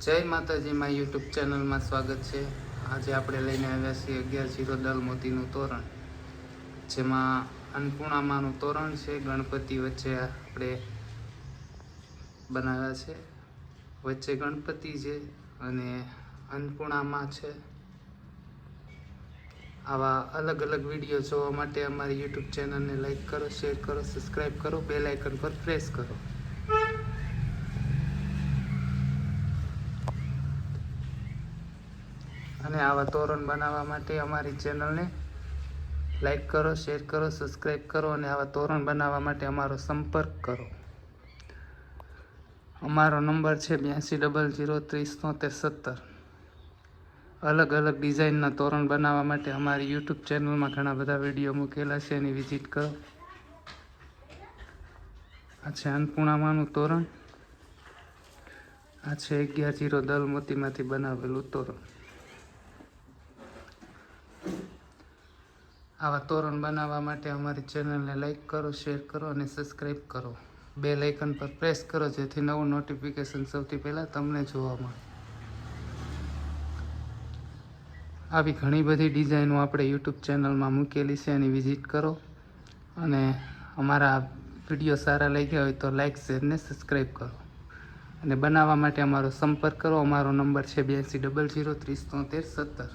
જય માતાજીમાં યુટ્યુબ ચેનલમાં સ્વાગત છે. આજે આપણે લઈને આવ્યા છીએ અગિયાર જીરો દલ મોતીનું તોરણ, જેમાં અન્નપૂર્ણામાનું તોરણ છે, ગણપતિ વચ્ચે આપણે બનાવ્યા છે. વચ્ચે ગણપતિ છે અને અન્નપૂર્ણામાં છે. આવા અલગ અલગ વીડિયો જોવા માટે અમારી યુટ્યુબ ચેનલને લાઈક કરો, શેર કરો, સબસ્ક્રાઈબ કરો, બેલ પર પ્રેસ કરો. અને આવા તોરણ બનાવવા માટે અમારી ચેનલને લાઈક કરો, શેર કરો સબસ્ક્રાઈબ કરો અને આવા તોરણ બનાવવા માટે અમારો સંપર્ક કરો. અમારો નંબર છે બ્યાસી, ડબલ જીરો, ત્રીસ તોતેર સત્તર. અલગ અલગ ડિઝાઇનના તોરણ બનાવવા માટે અમારી યુટ્યુબ ચેનલમાં ઘણા બધા વીડિયો મૂકેલા છે, એની વિઝિટ કરો. આ છે અન્નપૂર્ણામાનું તોરણ. આ છે અગિયાર જીરો દલ મોતીમાંથી બનાવેલું તોરણ. આવા તોરણ બનાવવા માટે અમારી ચેનલને લાઈક કરો શેર કરો અને સબસ્ક્રાઈબ કરો. બે લાઇકન પર પ્રેસ કરો, જેથી નવું નોટિફિકેશન સૌથી પહેલાં તમને જોવા મળે. આવી ઘણી બધી ડિઝાઇનો આપણે યુટ્યુબ ચેનલમાં મૂકેલી છે, એની વિઝિટ કરો. અને અમારા વીડિયો સારા લાગ્યા હોય તો લાઇક શેર ને સબસ્ક્રાઈબ કરો. અને બનાવવા માટે અમારો સંપર્ક કરો. અમારો નંબર છે બ્યાસી ડબલ જીરો ત્રીસ, તોતેર, સત્તર.